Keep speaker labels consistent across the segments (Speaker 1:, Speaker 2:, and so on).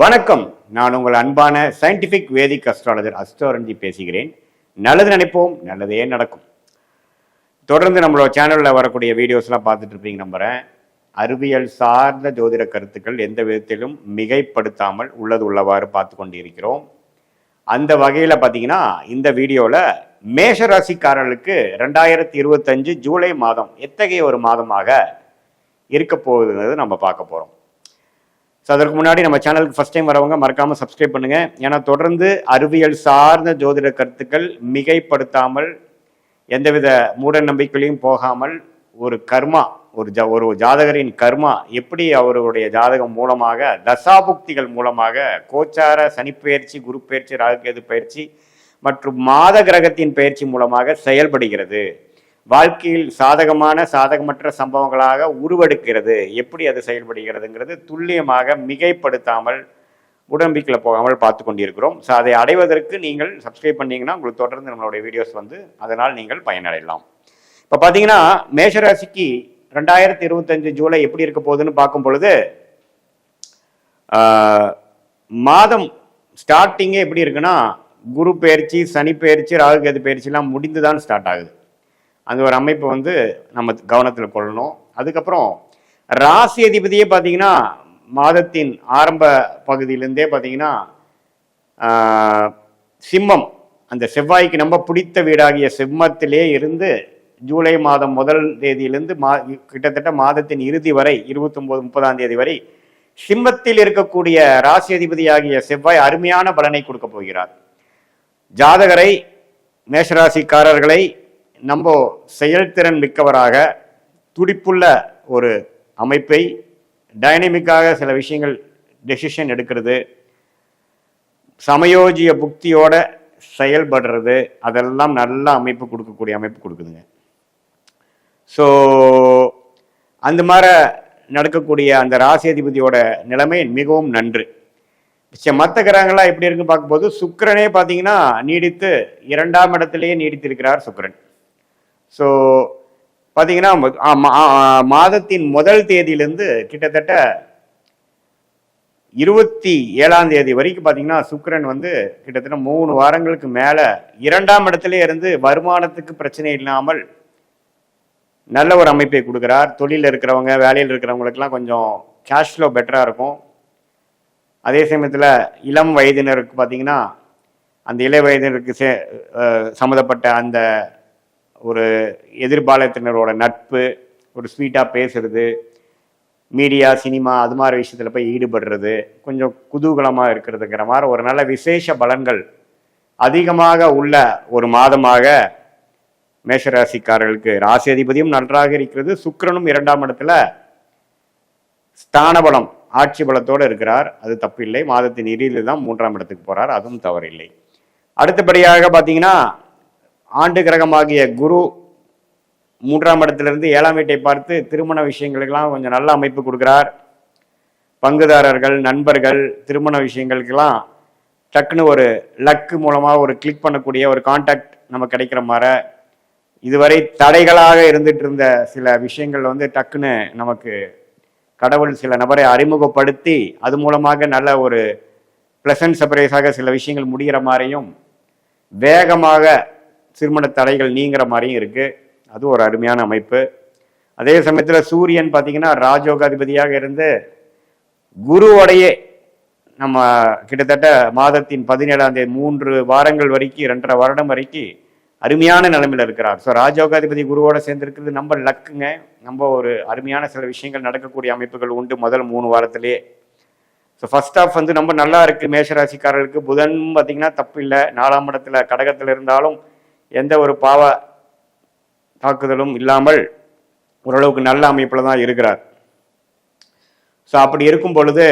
Speaker 1: வணக்கம். நான் உங்கள் அன்பான சயின்டிஃபிக் வேதிக் அஸ்ட்ராலஜர் அஸ்ட்ரோரஞ்சி பேசுகிறேன். நல்லது நினைப்போம் நல்லதே நடக்கும். தொடர்ந்து நம்மளோட சேனலில் வரக்கூடிய வீடியோஸ்லாம் பார்த்துட்டு இருப்பீங்க நம்புகிறேன் அறிவியல் சார்ந்த ஜோதிட கருத்துக்கள் எந்த விதத்திலும் மிகைப்படுத்தாமல் உள்ளது உள்ளவாறு பார்த்து கொண்டு இருக்கிறோம் அந்த வகையில் பார்த்தீங்கன்னா இந்த வீடியோவில் மேஷராசிக்காரர்களுக்கு ரெண்டாயிரத்தி இருபத்தஞ்சு ஜூலை மாதம் எத்தகைய ஒரு மாதமாக இருக்க போகுதுங்கிறது நம்ம பார்க்க போகிறோம் ஸோ அதற்கு முன்னாடி நம்ம சேனலுக்கு ஃபஸ்ட் டைம் வரவங்க மறக்காமல் சப்ஸ்கிரைப் பண்ணுங்கள் ஏன்னா தொடர்ந்து அறிவியல் சார்ந்த ஜோதிட கருத்துக்கள் மிகைப்படுத்தாமல் எந்தவித மூட நம்பிக்கையிலையும் போகாமல் ஒரு கர்மா ஒரு ஜ ஒரு ஜாதகரின் கர்மா எப்படி அவருடைய ஜாதகம் மூலமாக தசாபுக்திகள் மூலமாக கோச்சார சனிப்பெயர்ச்சி குரு பயிற்சி ராகுகேது பயிற்சி மற்றும் மாத கிரகத்தின் பயிற்சி மூலமாக செயல்படுகிறது. வாழ்க்கையில் சாதகமான சாதகமற்ற சம்பவங்களாக உருவெடுக்கிறது. எப்படி அது செயல்படுகிறதுங்கிறது துல்லியமாக மிகைப்படுத்தாமல் உடம்பிக்கில் போகாமல் பார்த்து கொண்டிருக்கிறோம். ஸோ அதை அடைவதற்கு நீங்கள் சப்ஸ்கிரைப் பண்ணிங்கன்னா உங்களுக்கு தொடர்ந்து நம்மளுடைய வீடியோஸ் வந்து அதனால் நீங்கள் பயனடையலாம். இப்போ பார்த்தீங்கன்னா மேஷராசிக்கு ரெண்டாயிரத்தி இருபத்தஞ்சு ஜூலை எப்படி இருக்க போகுதுன்னு பார்க்கும் பொழுது மாதம் ஸ்டார்டிங்கே எப்படி இருக்குன்னா குரு பயிற்சி சனி பயிற்சி ராகுகேது பயிற்சிலாம் முடிந்து தான் ஸ்டார்ட் ஆகுது. அந்த ஒரு அமைப்பு வந்து நம்ம கவனத்தில் கொள்ளணும். அதுக்கப்புறம் ராசி அதிபதியே பார்த்தீங்கன்னா மாதத்தின் ஆரம்ப பகுதியிலேருந்தே பார்த்தீங்கன்னா சிம்மம் அந்த செவ்வாய்க்கு நம்ம பிடித்த வீடாகிய சிம்மத்திலே இருந்து ஜூலை மாதம் முதல் தேதியிலிருந்து மா கிட்டத்தட்ட மாதத்தின் இறுதி வரை இருபத்தொம்போது முப்பதாம் தேதி வரை சிம்மத்தில் இருக்கக்கூடிய ராசி அதிபதியாகிய செவ்வாய் அருமையான பலனை கொடுக்க போகிறார். ஜாதகரை மேஷராசிக்காரர்களை நம்ம செயல்திறன் மிக்கவராக துடிப்புள்ள ஒரு அமைப்பை டைனமிக்காக சில விஷயங்கள் டெசிஷன் எடுக்கிறது. சமயோஜிய புக்தியோட செயல்படுறது அதெல்லாம் நல்ல அமைப்பு கொடுக்கக்கூடிய அமைப்பு கொடுக்குதுங்க. ஸோ அந்த மாதிரி நடக்கக்கூடிய அந்த ராசி அதிபதியோட நிலைமை மிகவும் நன்று. மற்ற கிரகங்கள்லாம் எப்படி இருக்குன்னு பார்க்கும்போது சுக்கரனே பார்த்தீங்கன்னா நீடித்து இரண்டாம் இடத்திலேயே நீடித்திருக்கிறார் சுக்கரன். ஸோ பார்த்தீங்கன்னா ஆ, மா- மாதத்தின் முதல் தேதியிலேருந்து கிட்டத்தட்ட இருபத்தி ஏழாம் தேதி வரைக்கும் பார்த்தீங்கன்னா சுக்கரன் வந்து கிட்டத்தட்ட மூணு வாரங்களுக்கு மேலே இரண்டாம் இடத்திலே இருந்து வருமானத்துக்கு பிரச்சனை இல்லாமல் நல்ல ஒரு அமைப்பை கொடுக்குறார். தொழிலில் இருக்கிறவங்க வேலையில் இருக்கிறவங்களுக்கெல்லாம் கொஞ்சம் கேஷ் ஃப்ளோ பெட்டராக இருக்கும். அதே சமயத்தில் இளம் வயதினருக்கு பார்த்தீங்கன்னா அந்த இள வயதினருக்கு சே சம்மந்தப்பட்ட அந்த ஒரு எதிர்பாலத்தினரோட நட்பு ஒரு ஸ்வீட்டாக பேசுறது மீடியா சினிமா அது மாதிரி விஷயத்தில் போய் ஈடுபடுறது கொஞ்சம் குதூகலமாக இருக்கிறதுங்கிற மாதிரி ஒரு நல்ல விசேஷ பலன்கள் அதிகமாக உள்ள ஒரு மாதமாக மேஷராசிக்காரர்களுக்கு ராசி அதிபதியும் நன்றாக இருக்கிறது. சுக்கிரனும் இரண்டாம் இடத்துல ஸ்தான பலம் ஆட்சி பலத்தோடு இருக்கிறார். அது தப்பில்லை. மாதத்தின் இறுதியில் தான் மூன்றாம் இடத்துக்கு போகிறார் அதுவும் தவறில்லை. அடுத்தபடியாக பார்த்தீங்கன்னா ஆண்டு கிரகமாகிய குரு மூன்றாம் இடத்திலிருந்து ஏழாம் வீட்டை பார்த்து திருமண விஷயங்களுக்கெல்லாம் கொஞ்சம் நல்ல அமைப்பு கொடுக்கிறார். பங்குதாரர்கள் நண்பர்கள் திருமண விஷயங்களுக்கெல்லாம் டக்குன்னு ஒரு லக்கு மூலமாக ஒரு கிளிக் பண்ணக்கூடிய ஒரு காண்டாக்ட் நம்ம கிடைக்கிற மாதிரி இதுவரை தடைகளாக இருந்துட்டு இருந்த சில விஷயங்கள் வந்து டக்குன்னு நமக்கு கடவுள் சில நபரை அறிமுகப்படுத்தி அது மூலமாக நல்ல ஒரு ப்ளசன்ட் சர்ப்ரைஸாக சில விஷயங்கள் முடிகிற மாதிரியும் வேகமாக திருமண தடைகள் நீங்கிற மாதிரியும் இருக்குது அது ஒரு அருமையான அமைப்பு. அதே சமயத்தில் சூரியன் பார்த்தீங்கன்னா ராஜோகாதிபதியாக இருந்து குருவோடையே நம்ம கிட்டத்தட்ட மாதத்தின் பதினேழாம் தேதி மூன்று வாரங்கள் வரைக்கும் ரெண்டரை வருடம் வரைக்கும் அருமையான நிலைமையில் இருக்கிறார். ஸோ ராஜோகாதிபதி குருவோட சேர்ந்துருக்கிறது நம்ம லக்குங்க. நம்ம ஒரு அருமையான சில விஷயங்கள் நடக்கக்கூடிய அமைப்புகள் உண்டு முதல் மூணு வாரத்திலேயே. ஸோ ஃபர்ஸ்ட் ஆஃப் வந்து ரொம்ப நல்லா இருக்குது மேஷராசிக்காரர்களுக்கு புதன் பார்த்தீங்கன்னா தப்பு இல்லை. நாலாம் இடத்துல கடகத்தில் இருந்தாலும் எந்த ஒரு பாவ தாக்குதலும் இல்லாமல் ஓரளவுக்கு நல்ல அமைப்பில் தான் இருக்கிறார். ஸோ அப்படி இருக்கும் பொழுது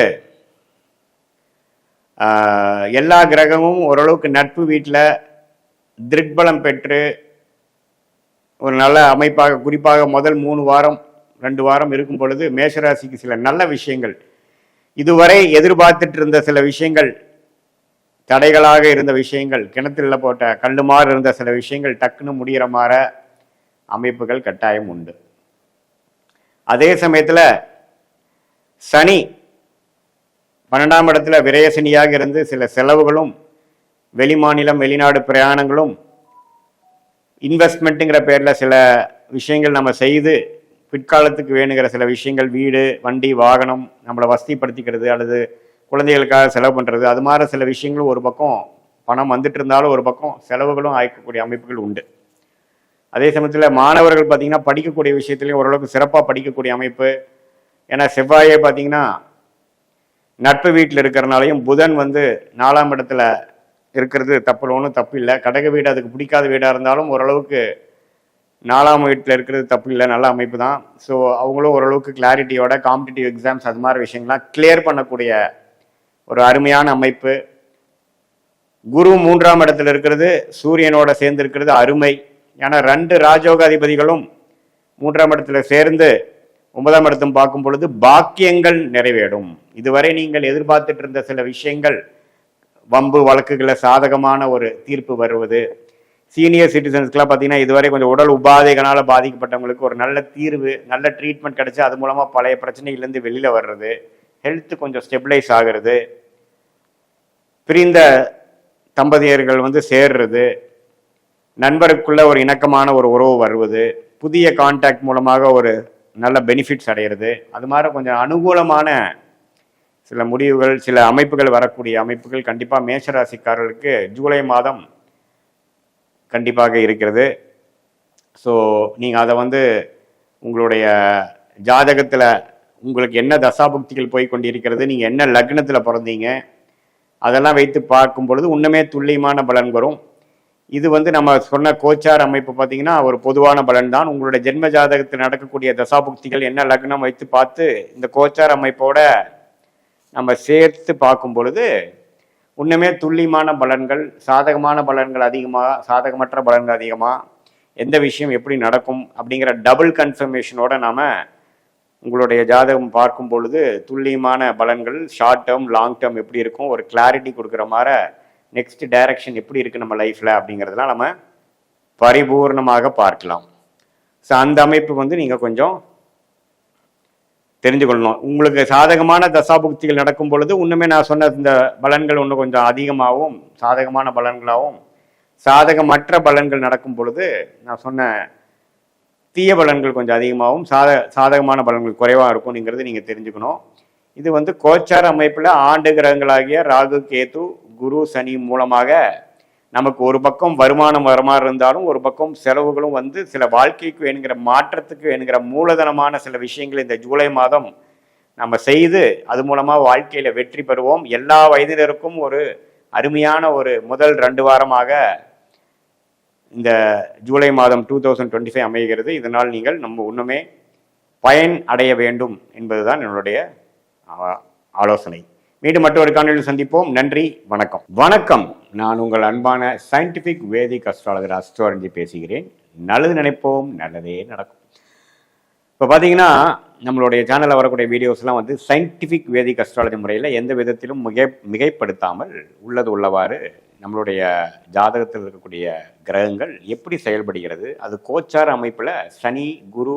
Speaker 1: எல்லா கிரகமும் ஓரளவுக்கு நட்பு வீட்டில் திருட்பலம் பெற்று ஒரு நல்ல அமைப்பாக குறிப்பாக முதல் மூணு வாரம் ரெண்டு வாரம் இருக்கும் பொழுது மேஷராசிக்கு சில நல்ல விஷயங்கள். இதுவரை எதிர்பார்த்துட்டு இருந்த சில விஷயங்கள் தடைகளாக இருந்த விஷயங்கள் கிணத்துல போட்ட கல்லுமாறு இருந்த சில விஷயங்கள் டக்குன்னு முடிகிற மாற அமைப்புகள் கட்டாயம் உண்டு. அதே சமயத்தில் சனி பன்னெண்டாம் இடத்துல விரயசனியாக இருந்து சில செலவுகளும் வெளிமாநிலம் வெளிநாடு பிரயாணங்களும் இன்வெஸ்ட்மெண்ட்டுங்கிற பேரில் சில விஷயங்கள் நம்ம செய்து பிற்காலத்துக்கு வேணுங்கிற சில விஷயங்கள் வீடு வண்டி வாகனம் நம்மளை வசதிப்படுத்திக்கிறது அல்லது குழந்தைகளுக்காக செலவு பண்ணுறது அது மாதிரி சில விஷயங்களும் ஒரு பக்கம் பணம் வந்துட்டு இருந்தாலும் ஒரு பக்கம் செலவுகளும் ஆய்க்கக்கூடிய அமைப்புகள் உண்டு. அதே சமயத்தில் மாணவர்கள் பார்த்தீங்கன்னா படிக்கக்கூடிய விஷயத்துலையும் ஓரளவுக்கு சிறப்பாக படிக்கக்கூடிய அமைப்பு. ஏன்னா செவ்வாயே பார்த்தீங்கன்னா நட்பு வீட்டில் இருக்கிறனாலையும் புதன் வந்து நாலாம் இடத்துல இருக்கிறது தப்பு ஒன்றும் தப்பு இல்லை. கடக வீடு அதுக்கு பிடிக்காத வீடாக இருந்தாலும் ஓரளவுக்கு நாலாம் வீட்டில் இருக்கிறது தப்பு இல்லை நல்ல அமைப்பு தான். ஸோ அவங்களும் ஓரளவுக்கு கிளாரிட்டியோட காம்படிட்டிவ் எக்ஸாம்ஸ் அது மாதிரி விஷயங்கள்லாம் கிளியர் பண்ணக்கூடிய ஒரு அருமையான அமைப்பு. குரு மூன்றாம் இடத்துல இருக்கிறது சூரியனோட சேர்ந்து இருக்கிறது அருமை. ஏன்னா ரெண்டு ராஜோக அதிபதிகளும் மூன்றாம் இடத்துல சேர்ந்து ஒன்பதாம் இடத்தும் பார்க்கும் பொழுது பாக்கியங்கள் நிறைவேறும். இதுவரை நீங்கள் எதிர்பார்த்துட்டு இருந்த சில விஷயங்கள் வம்பு வழக்குகளை சாதகமான ஒரு தீர்ப்பு வருவது. சீனியர் சிட்டிசன்ஸ்க்கெலாம் பார்த்தீங்கன்னா இதுவரை கொஞ்சம் உடல் உபாதைகளால் பாதிக்கப்பட்டவங்களுக்கு ஒரு நல்ல தீர்வு நல்ல ட்ரீட்மெண்ட் கிடைச்சு அது மூலமாக பழைய பிரச்சனையிலேருந்து வெளியில் வர்றது. ஹெல்த் கொஞ்சம் ஸ்டெபிளைஸ் ஆகிறது. பிரிந்த தம்பதியர்கள் வந்து சேர்றது. நண்பருக்குள்ள ஒரு இணக்கமான ஒரு உறவு வருவது. புதிய கான்டாக்ட் மூலமாக ஒரு நல்ல பெனிஃபிட்ஸ் அடையிறது. அது மாதிரி கொஞ்சம் அனுகூலமான சில முடிவுகள் சில அமைப்புகள் வரக்கூடிய அமைப்புகள் கண்டிப்பாக மேஷராசிக்காரர்களுக்கு ஜூலை மாதம் கண்டிப்பாக இருக்கிறது. ஸோ நீங்கள் அதை வந்து உங்களுடைய ஜாதகத்தில் உங்களுக்கு என்ன தசாபக்திகள் போய் கொண்டிருக்கிறது நீங்கள் என்ன லக்னத்தில் பிறந்தீங்க அதெல்லாம் வைத்து பார்க்கும் பொழுது இன்னுமே துல்லியமான பலன் வரும். இது வந்து நம்ம சொன்ன கோச்சார் அமைப்பு பார்த்தீங்கன்னா ஒரு பொதுவான பலன் தான். உங்களுடைய ஜென்ம ஜாதகத்தில் நடக்கக்கூடிய தசாபுக்திகள் என்ன லக்னம் வைத்து பார்த்து இந்த கோச்சார் அமைப்போட நம்ம சேர்த்து பார்க்கும் பொழுது இன்னுமே துல்லியமான பலன்கள் சாதகமான பலன்கள் அதிகமாக சாதகமற்ற பலன்கள் அதிகமாக எந்த விஷயம் எப்படி நடக்கும் அப்படிங்கிற டபுள் கன்ஃபர்மேஷனோட நாம் உங்களுடைய ஜாதகம் பார்க்கும் பொழுது துல்லியமான பலன்கள் ஷார்ட் டேர்ம் லாங் டேர்ம் எப்படி இருக்கும் ஒரு கிளாரிட்டி கொடுக்குற மாதிரி நெக்ஸ்ட் டைரக்ஷன் எப்படி இருக்கு நம்ம லைஃப்ல அப்படிங்கிறதுலாம் நம்ம பரிபூர்ணமாக பார்க்கலாம். ஸோ அந்த அமைப்பு வந்து நீங்கள் கொஞ்சம் தெரிஞ்சு கொள்ளணும் உங்களுக்கு சாதகமான தசாபுக்திகள் நடக்கும் பொழுது இன்னுமே நான் சொன்ன இந்த பலன்கள் இன்னும் கொஞ்சம் அதிகமாகவும் சாதகமான பலன்களாகவும் சாதகமற்ற பலன்கள் நடக்கும் பொழுது நான் சொன்ன தீய பலன்கள் கொஞ்சம் அதிகமாகவும் சாத சாதகமான பலன்கள் குறைவாக இருக்கும்ங்கிறது நீங்கள் தெரிஞ்சுக்கணும். இது வந்து கோச்சார அமைப்பில் ஆண்டு கிரகங்களாகிய ராகு கேது குரு சனி மூலமாக நமக்கு ஒரு பக்கம் வருமானம் வர மாதிரி இருந்தாலும் ஒரு பக்கம் செலவுகளும் வந்து சில வாழ்க்கைக்கு வேணுங்கிற மாற்றத்துக்கு வேணுங்கிற மூலதனமான சில விஷயங்கள் இந்த ஜூலை மாதம் நம்ம செய்து அது மூலமாக வாழ்க்கையில் வெற்றி பெறுவோம். எல்லா வயதினருக்கும் ஒரு அருமையான ஒரு முதல் ரெண்டு வாரமாக இந்த ஜூலை மாதம் டூ தௌசண்ட் டுவெண்ட்டி ஃபைவ் அமைகிறது. இதனால் நீங்கள் நம்ம இன்னுமே பயன் அடைய வேண்டும் என்பதுதான் என்னுடைய ஆலோசனை. மீண்டும் மற்றொரு காணொலியில் சந்திப்போம். நன்றி வணக்கம். வணக்கம். நான் உங்கள் அன்பான சயின்டிஃபிக் வேதிக் அஸ்ட்ராலஜர் அஸ்ட்ராலஜி பேசுகிறேன். நல்லது நினைப்போம் நல்லதே நடக்கும். இப்போ பார்த்தீங்கன்னா நம்மளுடைய சேனலில் வரக்கூடிய வீடியோஸ்லாம் வந்து சயின்டிஃபிக் வேதிக் அஸ்ட்ராலஜி முறையில் எந்த விதத்திலும் மிகை மிகைப்படுத்தாமல் உள்ளது உள்ளவாறு நம்மளுடைய ஜாதகத்தில் இருக்கக்கூடிய கிரகங்கள் எப்படி செயல்படுகிறது? அது கோச்சார அமைப்பில் சனி குரு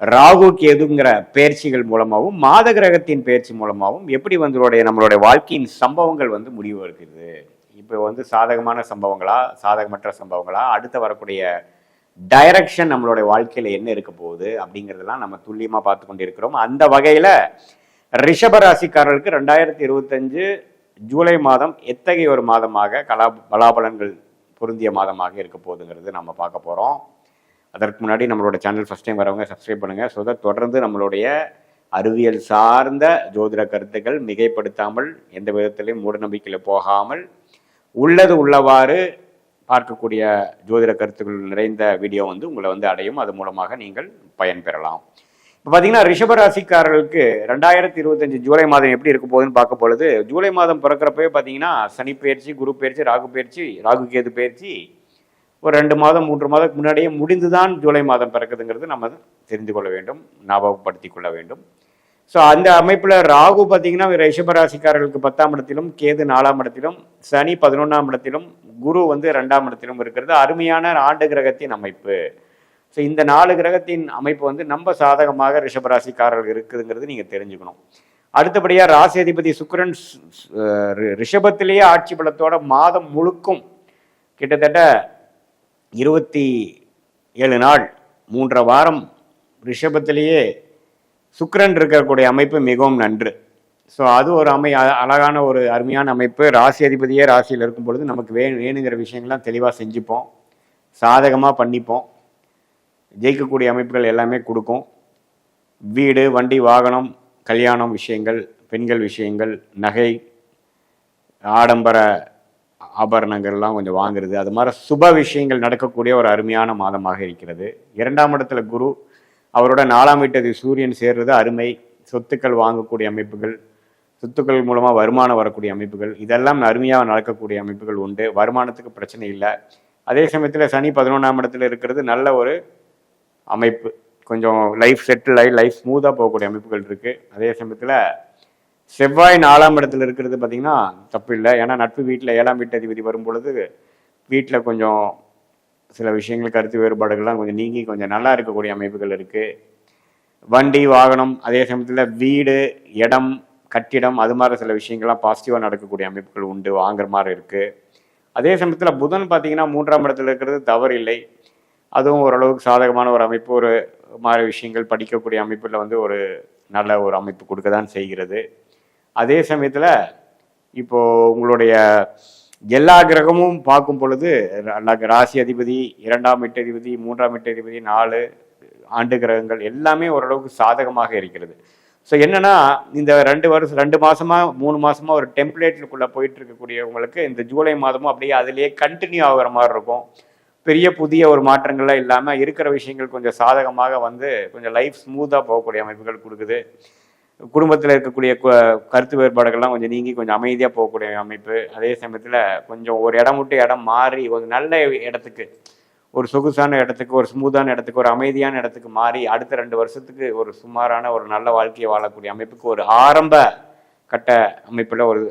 Speaker 1: ராகு கேதுங்கிற பயிற்சிகள் மூலமாகவும் மாத கிரகத்தின் பயிற்சி மூலமாகவும் எப்படி வந்துடைய நம்மளுடைய வாழ்க்கையின் சம்பவங்கள் வந்து முடிவு இருக்குது இப்போ வந்து சாதகமான சம்பவங்களா சாதகமற்ற சம்பவங்களா? அடுத்து வரக்கூடிய டைரக்ஷன் நம்மளுடைய வாழ்க்கையில் என்ன இருக்க போகுது? அப்படிங்கிறதெல்லாம் நம்ம துல்லியமாக பார்த்து கொண்டு இருக்கிறோம் அந்த வகையில் ரிஷபராசிக்காரர்களுக்கு ரெண்டாயிரத்தி இருபத்தஞ்சு ஜூலை மாதம் எத்தகைய ஒரு மாதமாக கலா பலாபலன்கள் பொருந்திய மாதமாக இருக்க போகுதுங்கிறது நம்ம பார்க்க போகிறோம் அதற்கு முன்னாடி நம்மளோட சேனல் ஃபஸ்ட் டைம் வரவங்க சப்ஸ்கிரைப் பண்ணுங்கள் ஸோ தட் தொடர்ந்து நம்மளுடைய அறிவியல் சார்ந்த ஜோதிட கருத்துக்கள் மிகைப்படுத்தாமல் எந்த விதத்திலையும் மூடநம்பிக்கையில் போகாமல் உள்ளது உள்ளவாறு பார்க்கக்கூடிய ஜோதிட கருத்துக்கள் நிறைந்த வீடியோ வந்து உங்களை வந்து அடையும். அது மூலமாக நீங்கள் பயன்பெறலாம் இப்போ பார்த்தீங்கன்னா ரிஷப ராசிக்காரர்களுக்கு ரெண்டாயிரத்தி இருபத்தஞ்சு ஜூலை மாதம் எப்படி இருக்க போகுதுன்னு பார்க்க பொழுது ஜூலை மாதம் பிறக்கிறப்பவே பார்த்தீங்கன்னா சனி பயிற்சி குரு பயிற்சி ராகு பயிற்சி ராகு கேது பயிற்சி ஒரு ரெண்டு மாதம் மூன்று மாதத்துக்கு முன்னாடியே முடிந்து தான் ஜூலை மாதம் பிறக்குதுங்கிறது நம்ம தெரிந்து கொள்ள வேண்டும் ஞாபகப்படுத்தி கொள்ள வேண்டும். ஸோ அந்த அமைப்பில் ராகு பார்த்தீங்கன்னா ரிஷபராசிக்காரர்களுக்கு பத்தாம் இடத்திலும் கேது நாலாம் இடத்திலும் சனி பதினொன்றாம் இடத்திலும் குரு வந்து ரெண்டாம் இடத்திலும் இருக்கிறது. அருமையான ஆண்டு கிரகத்தின் அமைப்பு. ஸோ இந்த நாலு கிரகத்தின் அமைப்பு வந்து நம்ம சாதகமாக ரிஷபராசிக்காரர்கள் இருக்குதுங்கிறது நீங்கள் தெரிஞ்சுக்கணும். அடுத்தபடியாக ராசி அதிபதி சுக்கிரன் ரி- ரிஷபத்திலேயே ஆட்சி பலத்தோட மாதம் முழுக்கும் கிட்டத்தட்ட இருபத்தி ஏழு நாள் மூன்றரை வாரம் ரிஷபத்திலேயே சுக்கரன் இருக்கக்கூடிய அமைப்பு மிகவும் நன்று. ஸோ அது ஒரு அமை அழகான ஒரு அருமையான அமைப்பு. ராசி அதிபதியே ராசியில் இருக்கும் பொழுது நமக்கு வே வேணுங்கிற விஷயங்கள்லாம் தெளிவாக செஞ்சுப்போம். சாதகமாக பண்ணிப்போம். ஜெயிக்கக்கூடிய அமைப்புகள் எல்லாமே கொடுக்கும். வீடு வண்டி வாகனம் கல்யாணம் விஷயங்கள் பெண்கள் விஷயங்கள் நகை ஆடம்பர ஆபரணங்கள்லாம் கொஞ்சம் வாங்குறது. அது மாதிரி சுப விஷயங்கள் நடக்கக்கூடிய ஒரு அருமையான மாதமாக இருக்கிறது. இரண்டாம் இடத்துல குரு அவரோட நாலாம் வீட்டது சூரியன் சேர்றது அருமை. சொத்துக்கள் வாங்கக்கூடிய அமைப்புகள் சொத்துக்கள் மூலமாக வருமானம் வரக்கூடிய அமைப்புகள் இதெல்லாம் அருமையாக நடக்கக்கூடிய அமைப்புகள் உண்டு. வருமானத்துக்கு பிரச்சனை இல்லை. அதே சமயத்தில் சனி பதினொன்றாம் இடத்துல இருக்கிறது நல்ல ஒரு அமைப்பு. கொஞ்சம் லைஃப் செட்டில் ஆகி லைஃப் ஸ்மூத்தாக போகக்கூடிய அமைப்புகள் இருக்குது அதே சமயத்தில் செவ்வாய் நாலாம் இடத்துல இருக்கிறது பார்த்திங்கன்னா தப்பு இல்லை. ஏன்னா நட்பு வீட்டில் ஏழாம் வீட்டு அதிபதி வரும் பொழுது வீட்டில் கொஞ்சம் சில விஷயங்கள் கருத்து வேறுபாடுகள்லாம் கொஞ்சம் நீங்கி கொஞ்சம் நல்லா இருக்கக்கூடிய அமைப்புகள் இருக்குது வண்டி வாகனம் அதே சமயத்தில் வீடு இடம் கட்டிடம் அது மாதிரி சில விஷயங்கள்லாம் பாசிட்டிவாக நடக்கக்கூடிய அமைப்புகள் உண்டு வாங்குற மாதிரி இருக்குது அதே சமயத்தில் புதன் பார்த்தீங்கன்னா மூன்றாம் இடத்துல இருக்கிறது தவறு இல்லை அதுவும் ஓரளவுக்கு சாதகமான ஒரு அமைப்பு ஒரு மாதிரி விஷயங்கள் படிக்கக்கூடிய அமைப்பில் வந்து ஒரு நல்ல ஒரு அமைப்பு கொடுக்க தான் செய்கிறது. அதே சமயத்தில் இப்போ உங்களுடைய எல்லா கிரகமும் பார்க்கும் பொழுது ராசி அதிபதி இரண்டாம் எட்டதிபதி மூன்றாம் எட்டதிபதி நாலு ஆண்டு கிரகங்கள் எல்லாமே ஓரளவுக்கு சாதகமாக இருக்கிறது. ஸோ என்னன்னா இந்த ரெண்டு வருஷம் ரெண்டு மாசமா மூணு மாசமா ஒரு டெம்ப்ளேட்டுக்குள்ள போயிட்டு இருக்கக்கூடியவங்களுக்கு இந்த ஜூலை மாதமும் அப்படியே அதுலேயே கண்டினியூ ஆகுற மாதிரி இருக்கும். பெரிய புதிய ஒரு மாற்றங்கள்லாம் இல்லாமல் இருக்கிற விஷயங்கள் கொஞ்சம் சாதகமாக வந்து கொஞ்சம் லைஃப் ஸ்மூத்தாக போகக்கூடிய அமைப்புகள் கொடுக்குது. குடும்பத்தில் இருக்கக்கூடிய கருத்து வேறுபாடுகள்லாம் கொஞ்சம் நீங்கி கொஞ்சம் அமைதியாக போகக்கூடிய அமைப்பு. அதே சமயத்தில் கொஞ்சம் ஒரு இடம் விட்டு இடம் மாறி ஒரு நல்ல இடத்துக்கு ஒரு சொகுசான இடத்துக்கு ஒரு ஸ்மூத்தான இடத்துக்கு ஒரு அமைதியான இடத்துக்கு மாறி அடுத்த ரெண்டு வருஷத்துக்கு ஒரு சுமாரான ஒரு நல்ல வாழ்க்கையை வாழக்கூடிய அமைப்புக்கு ஒரு ஆரம்ப கட்ட அமைப்பில் ஒரு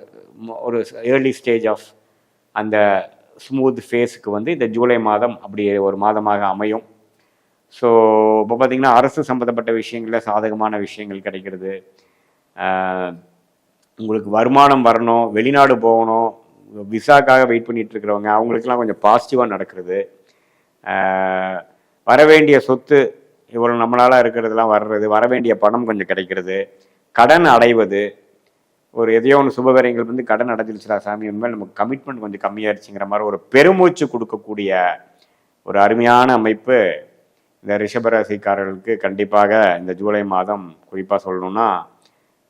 Speaker 1: ஒரு ஏர்லி ஸ்டேஜ் ஆஃப் அந்த ஸ்மூத் ஃபேஸுக்கு வந்து இந்த ஜூலை மாதம் அப்படி ஒரு மாதமாக அமையும். ஸோ இப்போ பார்த்தீங்கன்னா அரசு சம்மந்தப்பட்ட விஷயங்களில் சாதகமான விஷயங்கள் கிடைக்கிறது. உங்களுக்கு வருமானம் வரணும் வெளிநாடு போகணும் விசாக்காக வெயிட் பண்ணிட்டு இருக்கிறவங்க அவங்களுக்குலாம் கொஞ்சம் பாசிட்டிவாக நடக்கிறது. வர வேண்டிய சொத்து இவ்வளோ நம்மளால் இருக்கிறதுலாம் வர்றது வர வேண்டிய பணம் கொஞ்சம் கிடைக்கிறது. கடன் அடைவது ஒரு எதையோ ஒன்று சுபகாரியங்கள் வந்து கடன் அடைஞ்சிருச்சுடா சாமி உண்மையில் நமக்கு கமிட்மெண்ட் கொஞ்சம் கம்மியாயிருச்சுங்கிற மாதிரி ஒரு பெருமூச்சு கொடுக்கக்கூடிய ஒரு அருமையான அமைப்பு இந்த ரிஷபராசிக்காரர்களுக்கு கண்டிப்பாக இந்த ஜூலை மாதம் குறிப்பாக சொல்லணும்னா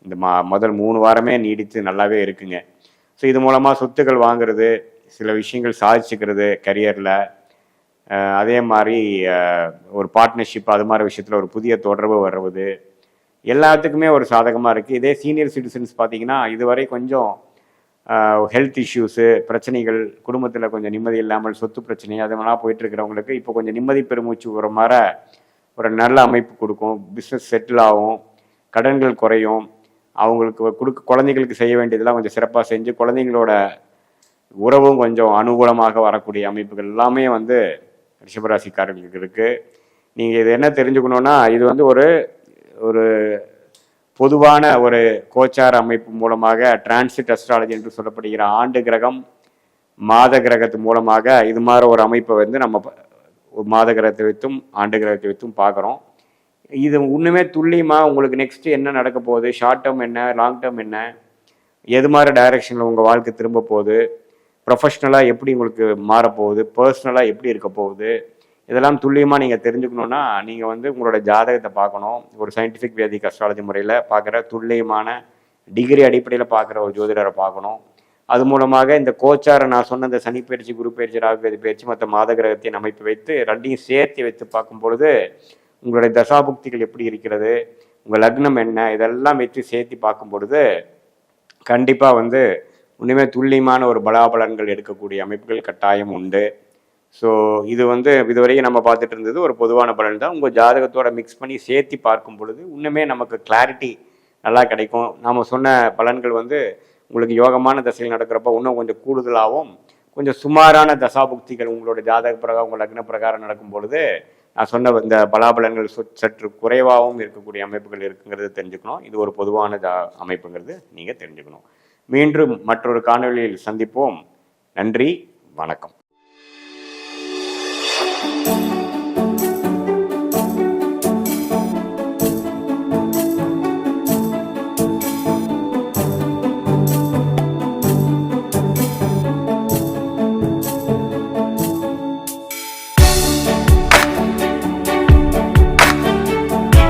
Speaker 1: இந்த மா முதல் மூணு வாரமே நீடித்து நல்லாவே இருக்குங்க. ஸோ இது மூலமாக சொத்துக்கள் வாங்குறது சில விஷயங்கள் சாதிச்சுக்கிறது கரியரில் அதே மாதிரி ஒரு பார்ட்னர்ஷிப் அது மாதிரி விஷயத்தில் ஒரு புதிய தொடர்பு வர்றது எல்லாத்துக்குமே ஒரு சாதகமாக இருக்குது இதே சீனியர் சிட்டிசன்ஸ் பார்த்தீங்கன்னா இதுவரை கொஞ்சம் ஹெல்த் இஷ்யூஸு பிரச்சனைகள் குடும்பத்தில் கொஞ்சம் நிம்மதி இல்லாமல் சொத்து பிரச்சனை அதெல்லாம் போயிட்டுருக்கிறவங்களுக்கு இப்போ கொஞ்சம் நிம்மதி பெருமூச்சு வர மாதிரி ஒரு நல்ல அமைப்பு கொடுக்கும். பிஸ்னஸ் செட்டில் ஆகும். கடன்கள் குறையும். அவங்களுக்கு கொடுக்க குழந்தைங்களுக்கு செய்ய வேண்டியதெல்லாம் கொஞ்சம் சிறப்பாக செஞ்சு குழந்தைங்களோட உறவும் கொஞ்சம் அனுகூலமாக வரக்கூடிய அமைப்புகள் எல்லாமே வந்து ரிஷபராசிக்காரர்களுக்கு இருக்குது நீங்கள் இது என்ன தெரிஞ்சுக்கணுன்னா இது வந்து ஒரு ஒரு பொதுவான ஒரு கோச்சார அமைப்பு மூலமாக டிரான்சிட் அஸ்ட்ராலஜி என்று சொல்லப்படுகிற ஆண்டு கிரகம் மாத கிரகத்து மூலமாக இது மாதிரி ஒரு அமைப்பை வந்து நம்ம ப- மாத கிரகத்தை வைத்தும் ஆண்டு கிரகத்தை வைத்தும் பார்க்குறோம். இது இன்னுமே துல்லியமாக உங்களுக்கு நெக்ஸ்ட் என்ன நடக்க போகுது ஷார்ட் டேர்ம் என்ன லாங் டேர்ம் என்ன எது மாதிரி டைரக்ஷனில் உங்கள் வாழ்க்கை திரும்ப போகுது ப்ரொஃபஷ்னலாக எப்படி உங்களுக்கு மாறப்போகுது பர்சனலாக எப்படி இருக்க போகுது இதெல்லாம் துல்லியமாக நீங்கள் தெரிஞ்சுக்கணுன்னா நீங்கள் வந்து உங்களோட ஜாதகத்தை பார்க்கணும். ஒரு சயின்டிஃபிக் வேதிக் அஸ்ட்ராலஜி முறையில் பார்க்குற துல்லியமான டிகிரி அடிப்படையில் பார்க்குற ஒரு ஜோதிடரை பார்க்கணும். அது மூலமாக இந்த கோச்சாரை நான் சொன்ன இந்த சனி பயிற்சி குரு பயிற்சி ராகு பயிற்சி மற்ற மாத கிரகத்தின் அமைப்பு வைத்து ரெண்டையும் சேர்த்து வைத்து பார்க்கும் பொழுது உங்களுடைய தசாபுக்திகள் எப்படி இருக்கிறது உங்கள் லக்னம் என்ன இதெல்லாம் வச்சு சேர்த்து பார்க்கும் பொழுது கண்டிப்பாக வந்து உண்மையுமே துல்லியமான ஒரு பலாபலன்கள் எடுக்கக்கூடிய அமைப்புகள் கட்டாயம் உண்டு. ஸோ இது வந்து இதுவரைக்கும் நம்ம பார்த்துட்டு இருந்தது ஒரு பொதுவான பலன் தான் உங்கள் ஜாதகத்தோட மிக்ஸ் பண்ணி சேர்த்து பார்க்கும் பொழுது இன்னுமே நமக்கு கிளாரிட்டி நல்லா கிடைக்கும். நாம் சொன்ன பலன்கள் வந்து உங்களுக்கு யோகமான தசையில் நடக்கிறப்ப இன்னும் கொஞ்சம் கூடுதலாகவும் கொஞ்சம் சுமாரான தசாபுக்திகள் உங்களோட ஜாதக பிரகாரம் உங்கள் லக்ன பிரகாரம் நடக்கும் பொழுது நான் சொன்ன இந்த பலாபலன்கள் சற்று குறைவாகவும் இருக்கக்கூடிய அமைப்புகள் இருக்குங்கிறது தெரிஞ்சுக்கணும். இது ஒரு பொதுவான ஜா- அமைப்புங்கிறது நீங்கள் தெரிஞ்சுக்கணும். மீண்டும் மற்றொரு காணொளியில் சந்திப்போம். நன்றி வணக்கம்.